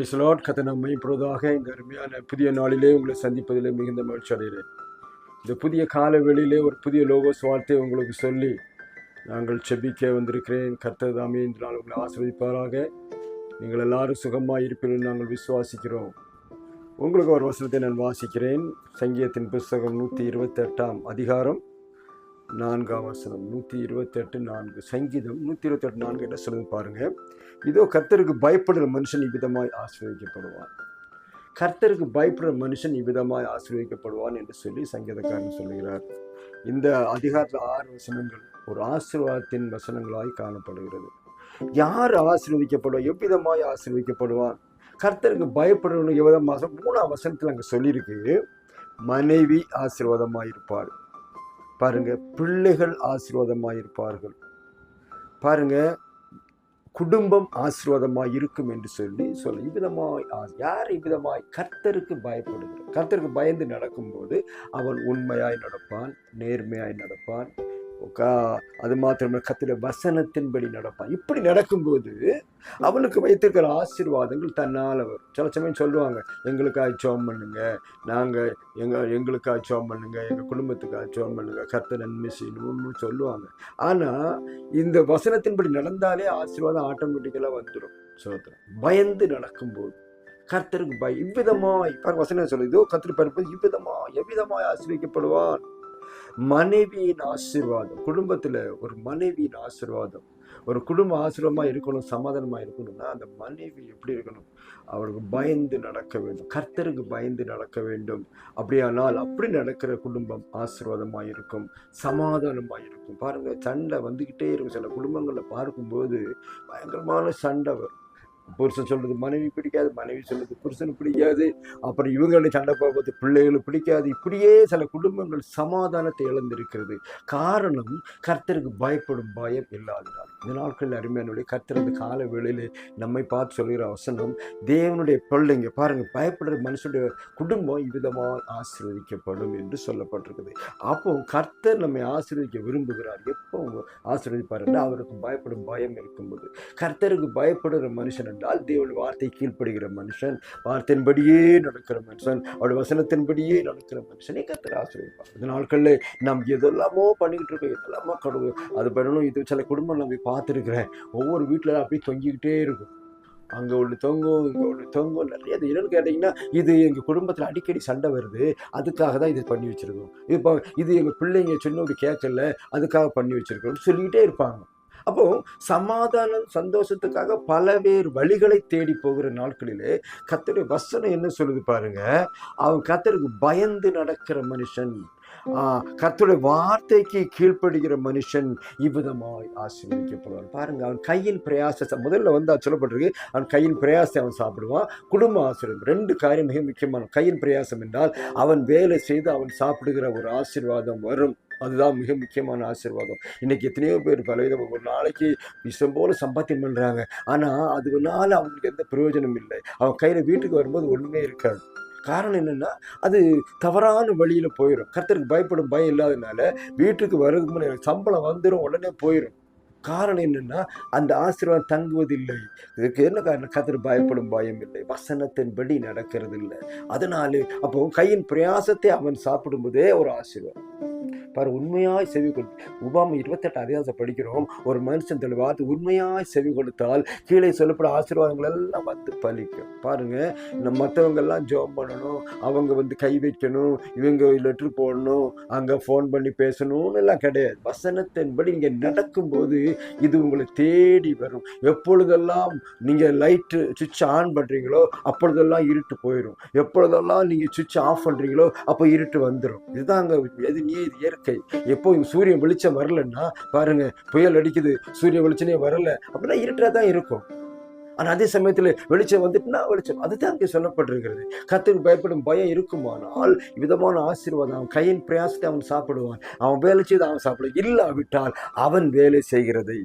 பிரைஸ்லாட் கதை நம்மை இப்பொழுதாக இந்த அருமையான புதிய நாளிலே உங்களை சந்திப்பதிலே மிகுந்த மகிழ்ச்சி அடைகிறேன். இந்த புதிய கால வெளியிலே ஒரு புதிய லோகோஸ் வார்த்தை உங்களுக்கு சொல்லி நாங்கள் செபிக்க வந்திருக்கிறேன். கர்த்தர் தாமே இந்த நாள் உங்களை ஆசிர்வதிப்பாராக. நீங்கள் எல்லாரும் சுகமாக இருப்பீர்கள் நாங்கள் விசுவாசிக்கிறோம். உங்களுக்கு ஒரு வசனத்தை நான் வாசிக்கிறேன். சங்கீதத்தின் புஸ்தகம் நூற்றி இருபத்தெட்டாம் அதிகாரம். நான்காம் வசனம் நூற்றி இருபத்தெட்டு நான்கு சங்கீதம் நூற்றி இருபத்தெட்டு நான்கு என்ன சொல்லுது பாருங்கள் இதோ கர்த்தருக்கு பயப்படுற மனுஷன் இவ்விதமாய் ஆசீர்வதிக்கப்படுவான். கர்த்தருக்கு பயப்படுற மனுஷன் இவ்விதமாய் ஆசீர்வதிக்கப்படுவான் என்று சொல்லி சங்கீதக்காரன் சொல்லுகிறார். இந்த அதிகாரத்தில் ஆறு வசனங்கள் ஒரு ஆசீர்வாதத்தின் வசனங்களாய் காணப்படுகிறது. யார் ஆசீர்வதிக்கப்படுவான் எவ்விதமாய் ஆசீர்வதிக்கப்படுவான்? கர்த்தருக்கு பயப்படுறவனு எவ்விதமாக? மூணாம் வசனத்தில் அங்கே சொல்லியிருக்கு மனைவி ஆசீர்வாதமாக இருப்பாள் பாருங்க பிள்ளைகள் ஆசீர்வாதமாக இருப்பார்கள் பாருங்க குடும்பம் ஆசீர்வாதமாக இருக்கும் என்று சொல்லி சொல்ல இவ்விதமாய் யார் இவ்விதமாய் கர்த்தருக்கு பயப்படுகிறார்? கர்த்தருக்கு பயந்து நடக்கும்போது அவன் உண்மையாய் நடப்பான் நேர்மையாய் நடப்பான் அது மாத்திரம் கத்திர வசனத்தின்படி நடப்பான். இப்படி நடக்கும்போது அவனுக்கு வைத்திருக்கிற ஆசீர்வாதங்கள் தன்னால் வரும். சில சமயம் சொல்லுவாங்க எங்களுக்காக சோம் பண்ணுங்க. நாங்கள் எங்கள் எங்களுக்காக சோம் பண்ணுங்க. எங்கள் குடும்பத்துக்காக சோம் பண்ணுங்க. கத்த நன்மை செய்யணும்னு சொல்லுவாங்க. ஆனால் இந்த வசனத்தின்படி நடந்தாலே ஆசீர்வாதம் ஆட்டோமேட்டிக்கலாக வந்துடும் சோத்திரம் பயந்து நடக்கும்போது கர்த்தருக்கு பய இவ்விதமாய் இப்போ வசனம் சொல்லுது. கத்திரி கர்த்தர் பருப்பது இவ்விதமாய் எவ்விதமாய் ஆசீர்வதிக்கப்படுவான் மனைவியின் ஆசீர்வாதம். குடும்பத்தில் ஒரு மனைவியின் ஆசீர்வாதம். ஒரு குடும்பம் ஆசீர்வமாக இருக்கணும் சமாதானமாக இருக்கணும்னா அந்த மனைவி எப்படி இருக்கணும்? அவருக்கு பயந்து நடக்க வேண்டும். கர்த்தருக்கு பயந்து நடக்க வேண்டும். அப்படியானால் அப்படி நடக்கிற குடும்பம் ஆசீர்வாதமாக இருக்கும் சமாதானமாக இருக்கும். பாருங்கள் சண்டை வந்துக்கிட்டே இருக்கும். சில குடும்பங்களை பார்க்கும்போது பயங்கரமான சண்டை வரும். புருஷன் சொல்கிறது மனைவி பிடிக்காது மனைவி சொல்றது புருஷனுக்கு பிடிக்காது. அப்புறம் இவங்களை சண்டை போகிறது பிள்ளைகளும் பிடிக்காது. இப்படியே சில குடும்பங்கள் சமாதானத்தை இழந்திருக்கிறது. காரணம் கர்த்தருக்கு பயப்படும் பயம் இல்லாததால். இந்த நாட்களில் அருமையானுடைய கர்த்தரது கால வேளையில் நம்மை பார்த்து சொல்கிற வசனம் தேவனுடைய பிள்ளைங்க பாருங்கள் பயப்படுற மனுஷனுடைய குடும்பம் இவ்விதமாக ஆசீர்வதிக்கப்படும் என்று சொல்லப்பட்டிருக்குது. அப்போ கர்த்தர் நம்மை ஆசீர்வதிக்க விரும்புகிறார். எப்போ ஆசீர்வதிப்பாருன்னா அவருக்கு பயப்படும் பயம் இருக்கும்போது. கர்த்தருக்கு பயப்படுகிற மனுஷன் என்றால் தேவன் வார்த்தை கீழ்ப்படுகிற மனுஷன் வார்த்தையின்படியே நடக்கிற மனுஷன் அவருடைய வசனத்தின்படியே நடக்கிற மனுஷனை கத்திர ஆசிரியப்பார் இந்த நாட்களில் நாம் எதெல்லாமோ பண்ணிக்கிட்டு இருக்கோம் எதெல்லாமோ கடவுள் அது பண்ணணும் இது சில குடும்பம் நான் போய் பார்த்துருக்குறேன். ஒவ்வொரு வீட்டில் அப்படியே தொங்கிக்கிட்டே இருக்கும். அங்கே ஒன்று தொங்கும் இங்கே ஒன்று தொங்கும் நிறைய இது என்னென்னு கேட்டிங்கன்னா இது எங்கள் குடும்பத்தில் அடிக்கடி சண்டை வருது அதுக்காக தான் இது பண்ணி வச்சுருக்கோம். இப்போ இது எங்கள் பிள்ளைங்க சின்னோடு கேட்கல அதுக்காக பண்ணி வச்சுருக்கோம் சொல்லிக்கிட்டே இருப்பாங்க. அப்போ சமாதானம் சந்தோஷத்துக்காக பலவேறு வழிகளை தேடி போகிற நாட்களிலே கத்தருடைய வசனம் என்ன சொல்லுது பாருங்க? அவன் கத்தருக்கு பயந்து நடக்கிற மனுஷன். ஆஹ் கர்த்தருடைய வார்த்தைக்கு கீழ்ப்படுகிற மனுஷன் இவ்விதமாய் ஆசீர்வதிக்கப்படுவான். பாருங்க அவன் கையின் பிரயாசத்தை முதல்ல வந்து அது சொல்லப்பட்டிருக்கு. அவன் கையின் பிரயாசத்தை அவன் சாப்பிடுவான். குடும்ப ஆசீர்வாதம். ரெண்டு காரியம் மிக முக்கியமான. கையின் பிரயாசம் என்றால் அவன் வேலை செய்து அவன் சாப்பிடுகிற ஒரு ஆசீர்வாதம் வரும். அதுதான் மிக முக்கியமான ஆசீர்வாதம். இன்னைக்கு எத்தனையோ பேர் பலவிதம் ஒரு நாளைக்கு விஷம் போல சம்பாத்தியம் பண்ணுறாங்க ஆனால் அதுனால அவங்களுக்கு எந்த பிரயோஜனம் இல்லை. அவன் கையில் வீட்டுக்கு வரும்போது ஒன்றுமே இருக்காது. காரணம் என்னென்னா அது தவறான வழியில் போயிடும் கர்த்தருக்கு பயப்படும் பயம் இல்லாதனால வீட்டுக்கு வர்றதுக்கு முன்னாடி சம்பளம் வந்துடும் உடனே போயிடும் காரணம் என்னென்னா அந்த ஆசீர்வாதம் தங்குவதில்லை. இதுக்கு என்ன காரணம்? கத்தர் பயப்படும் பயம் இல்லை. வசனத்தின்படி நடக்கிறது இல்லை அதனாலே அப்போ கையின் பிரயாசத்தை அவன் சாப்பிடும்போதே ஒரு ஆசீர்வாதம். பாரு உண்மையாய் செவி கொடு. உபாம இருபத்தெட்டு அதிகாரத்தை படிக்கிறோம். ஒரு மனுஷன் தன் வார்த்தை உண்மையாய் செவி கொடுத்தால் கீழே சொல்லப்பட ஆசீர்வாதங்கள் எல்லாம் வந்து பலிக்கும். பாருங்கள் நம்ம மற்றவங்கெல்லாம் ஜோம் பண்ணணும். அவங்க வந்து கை வைக்கணும். இவங்க லெட்ரு போடணும். அங்கே ஃபோன் பண்ணி பேசணும்னு எல்லாம் கிடையாது. வசனத்தின்படி இங்கே நடக்கும்போது இது உங்களை தேடி வரும். எப்பொழுதெல்லாம் நீங்கள் லைட்டு சுவிட்ச் ஆன் பண்ணுறீங்களோ அப்பொழுதெல்லாம் இருட்டு போயிடும் எப்பொழுதெல்லாம் நீங்கள் சுவிட்ச் ஆஃப் பண்ணுறீங்களோ அப்போ இருட்டு வந்துடும் இதுதான் அங்கே எது நீ இது இயற்கை எப்போவும் சூரியன் வெளிச்சம் வரலன்னா பாருங்க புயல் அடிக்குது சூரியன் வெளிச்சமே வரல அப்படின்னா இருட்டாக தான் இருக்கும். ஆனால் அதே சமயத்தில் வெளிச்சம் வந்துட்டுனா வெளிச்சம். அதுதான் இங்கே சொல்லப்பட்டிருக்கிறது. கத்துக்கு பயப்படும் பயம் இருக்குமானால் விதமான ஆசீர்வாதம் அவன் கையின் பிரயாசத்தை அவன் சாப்பிடுவான். அவன் வேலை செய்து அவன் சாப்பிடும் இல்லாவிட்டால் அவன் வேலை செய்கிறதை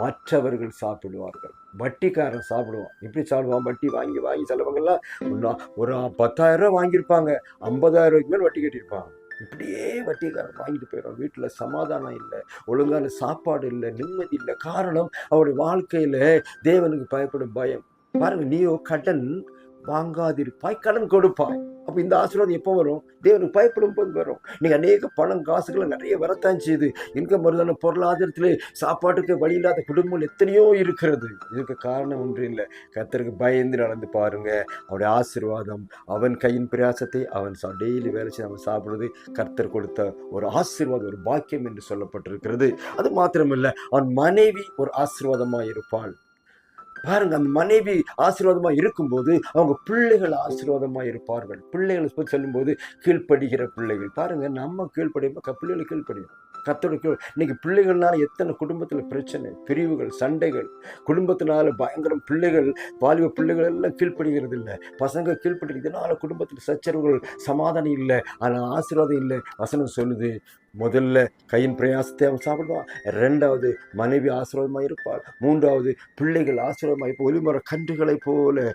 மற்றவர்கள் சாப்பிடுவார்கள். வட்டிக்காரன் சாப்பிடுவான். எப்படி சாப்பிடுவான்? வட்டி வாங்கி வாங்கி சிலவங்கெல்லாம் ஒரு பத்தாயிரம் ரூபாய் வாங்கியிருப்பாங்க. ஐம்பதாயிரம் ரூபாய்க்கு மேல் வட்டி கட்டியிருப்பாங்க இப்படியே வட்டிக்காரன் வாங்கிட்டு போயிடும் வீட்டில் சமாதானம் இல்லை ஒழுங்கான சாப்பாடு இல்லை நிம்மதி இல்லை. காரணம் அவருடைய வாழ்க்கையில் தேவனுக்கு பயப்படும் பயம். பாருங்க நீயோ கடன் வாங்காதிருப்பாய் கடன் கொடுப்பாய். அப்போ இந்த ஆசீர்வாதம் எப்போ வரும்? தேவனுக்கு பயப்படும் போது வரும். நீங்கள் அநேக பணம் காசுகளை நிறைய வரத்தான் செய்யுது இன்கம் வருதான பொருளாதாரத்தில் சாப்பாட்டுக்கு வழி இல்லாத குடும்பங்கள் எத்தனையோ இருக்கிறது. இதுக்கு காரணம் ஒன்றும் இல்லை. கர்த்தருக்கு பயந்து நடந்து பாருங்க. அவருடைய ஆசீர்வாதம் அவன் கையின் பிரயாசத்தை அவன் டெய்லி வேலை செய்து அவன் சாப்பிடுறது கர்த்தர் கொடுத்த ஒரு ஆசீர்வாதம் ஒரு பாக்கியம் என்று சொல்லப்பட்டிருக்கிறது. அது மாத்திரமில்லை அவன் மனைவி ஒரு ஆசீர்வாதமாக இருப்பாள் பாருங்க அந்த மனைவி ஆசீர்வாதமா இருக்கும்போது அவங்க பிள்ளைகள் ஆசீர்வாதமா இருப்பார்கள். பிள்ளைகளை பற்றி சொல்லும்போது கீழ்ப்படுகிற பிள்ளைகள். பாருங்க நம்ம கீழ்ப்படியும் பிள்ளைகளை கீழ்ப்படியும். கத்தோட கீழ் இன்னைக்கு பிள்ளைகள்னால எத்தனை குடும்பத்துல பிரச்சனை பிரிவுகள் சண்டைகள் குடும்பத்தினால பயங்கரம் பிள்ளைகள் வாலிப பிள்ளைகள் எல்லாம் கீழ்ப்படுகிறது இல்லை. பசங்க கீழ்ப்படுகிறதுனால குடும்பத்தில் சச்சரவுகள் சமாதானம் இல்லை. ஆனால் ஆசீர்வாதம் இல்லை. வசனம் சொல்லுது முதல்ல கையின் பிரயாசத்தை அவன் சாப்பிடுவான். ரெண்டாவது மனைவி ஆசீர்வாதமாக இருப்பாள். மூன்றாவது பிள்ளைகள் ஆசிரியமாக இப்போ ஒளிமர கன்றுகளைப் போல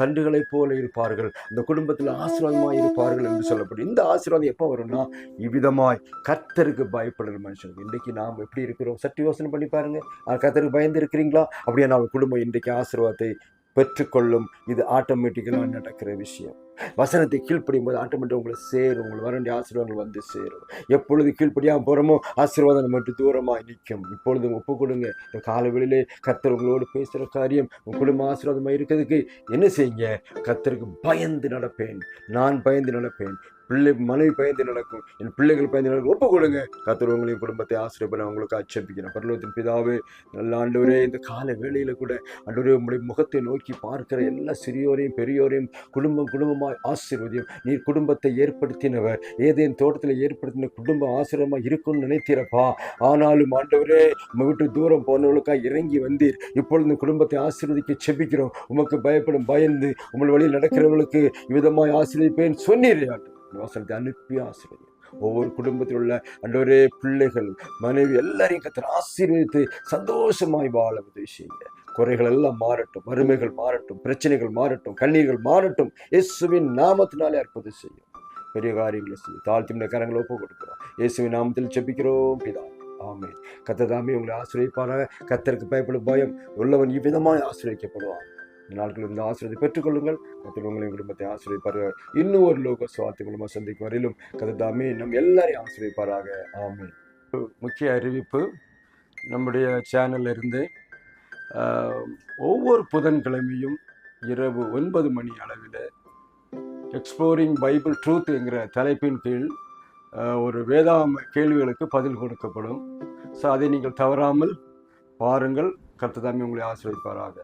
கன்றுகளைப் போல இருப்பார்கள். இந்த குடும்பத்தில் ஆசீர்வாதமாக இருப்பார்கள் என்று சொல்லப்படும். இந்த ஆசீர்வாதம் எப்போ வரும்னா இவ்விதமாய் கர்த்தருக்கு பயப்படுற மனுஷனுக்கு. இன்றைக்கு நாம் எப்படி இருக்கிறோம்? சற்று யோசனை பண்ணி பாருங்கள் கத்தருக்கு பயந்து இருக்கிறீங்களா? அப்படியே நம்ம குடும்பம் இன்றைக்கு ஆசீர்வாதத்தை பெற்றுக்கொள்ளும். இது ஆட்டோமேட்டிக்கலாக நடக்கிற விஷயம். வசனத்தை கீழ்ப்படியும் போது ஆட்டோமேட்டிக் உங்களை சேரும் உங்களுக்கு வர வேண்டிய ஆசீர்வாதங்கள் வந்து சேரும். எப்பொழுது கீழ்ப்படியாமல் போகிறோமோ ஆசீர்வாதம் நம்ம தூரமாக நிற்கும். இப்பொழுது ஒப்பு கொடுங்க இந்த காலவெளியிலே கத்தர் உங்களோடு பேசுகிற காரியம் உங்கள் குடும்ப ஆசீர்வாதமாக இருக்கிறதுக்கு என்ன செய்யுங்க? கத்தருக்கு பயந்து நடப்பேன். நான் பயந்து நடப்பேன். பிள்ளை மனைவி பயந்து நடக்கும். என் பிள்ளைகள் பயந்து நடக்கும். ஒப்பு கொடுங்க. கர்த்தர் உங்களையும் குடும்பத்தை ஆசிரியப்பட உங்களுக்கு அச்சபிக்கிறேன் பரலோகத்தின் பிதாவே நல்ல ஆண்டவரே இந்த கால வேளையில் கூட ஆண்டவரே உங்களுடைய முகத்தை நோக்கி பார்க்கிற எல்லா சிறியோரையும் பெரியோரையும் குடும்பம் குடும்பமாய் ஆசீர்வதியும். நீர் குடும்பத்தை ஏற்படுத்தினவர். ஏதேன் தோட்டத்தில் ஏற்படுத்தின குடும்பம் ஆசிரியமாக இருக்கும்னு நினைத்தீரப்பா. ஆனாலும் ஆண்டவரே நம்ம விட்டு தூரம் போனவர்களுக்காக இறங்கி வந்தீர். இப்பொழுது குடும்பத்தை ஆசீர்வதிக்க செபிக்கிறோம். உமக்கு பயப்படும் பயந்து உங்கள் வழியில் நடக்கிறவர்களுக்கு விதமாய் ஆசீர்வதிப்பேன். சொன்னீர் ஆண்டு இந்த அனுப்பி ஆசீர்வதி ஒவ்வொரு குடும்பத்தில் உள்ள அன்றொரே பிள்ளைகள் மனைவி எல்லாரையும் கத்தர் ஆசீர்வதித்து சந்தோஷமாய் வாழ உதவி குறைகள் எல்லாம் மாறட்டும் வறுமைகள் மாறட்டும் பிரச்சனைகள் மாறட்டும் கண்ணீர்கள் மாறட்டும். இயேசுவின் நாமத்தினாலே அற்புதம் செய்யும். பெரிய காரியங்களை செய்யும். தாழ்த்தின கரங்களை ஒப்பு கொடுக்கிறோம். இயேசுவின் நாமத்தில் செபிக்கிறோம் பிதா. ஆமே கத்ததாமே உங்களை ஆசிரியப்பாராக. கத்தருக்கு பயப்படும் பயம் உள்ளவன் இவ்விதமாய் ஆசிரியக்கப்படுவான். இந்த நாட்கள் இந்த ஆசிரியத்தை பெற்றுக்கொள்ளுங்கள். கத்தர் உங்களின் குடும்பத்தை ஆசிரியப்பார்கள் இன்னும் ஒரு லோக சுவார்த்தை மூலமாக சந்திக்கும் வரையிலும் கதத்தாமே நம் எல்லாரையும் ஆசிரியப்பாராக ஆமே முக்கிய அறிவிப்பு நம்முடைய சேனலில் இருந்து ஒவ்வொரு புதன்கிழமையும் இரவு ஒன்பது மணி அளவில் எக்ஸ்ப்ளோரிங் பைபிள் ட்ரூத் என்கிற தலைப்பின் கீழ் ஒரு வேதாம கேள்விகளுக்கு பதில் கொடுக்கப்படும். ஸோ அதை நீங்கள் தவறாமல் பாருங்கள். கர்த்ததாமே உங்களை ஆசிரியப்பாராக